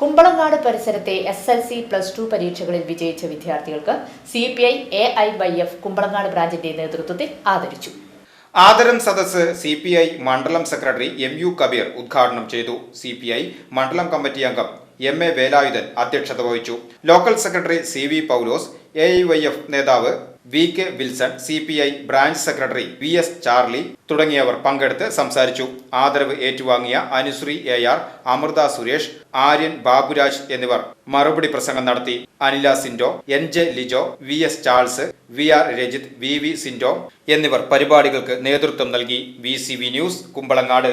Kumbalangad പരിസരത്തെ S L C plus two പരീക്ഷകളിൽ വിജയിച്ച വിദ്യാർത്ഥികൾക്ക് C P I A I Y F Kumbalangad ബ്രാഞ്ചിന്റെ നേതൃത്വത്തിൽ ആദരിച്ചു. ആദരം സദസ് സി പി ഐ മണ്ഡലം സെക്രട്ടറി എം യു കബീർ ഉദ്ഘാടനം ചെയ്തു. സി പി ഐ മണ്ഡലം കമ്മിറ്റി അംഗം എം എ വേലായുധൻ അധ്യക്ഷത വഹിച്ചു. Local secretary C V Paulose A I Y F നേതാവ് V K Wilson C P I branch secretary V S Charlie തുടങ്ങിയവർ പങ്കെടുത്ത് സംസാരിച്ചു. ആദരവ് ഏറ്റുവാങ്ങിയ അനുശ്രീ എ ആർ അമൃത സുരേഷ് ആര്യൻ ബാബുരാജ് എന്നിവർ മറുപടി പ്രസംഗം നടത്തി. Anila Sindo N J Lijo V S Charles V R Rajith V V Sindo എന്നിവർ പരിപാടികൾക്ക് നേതൃത്വം നൽകി. V C V news Kumbalangad.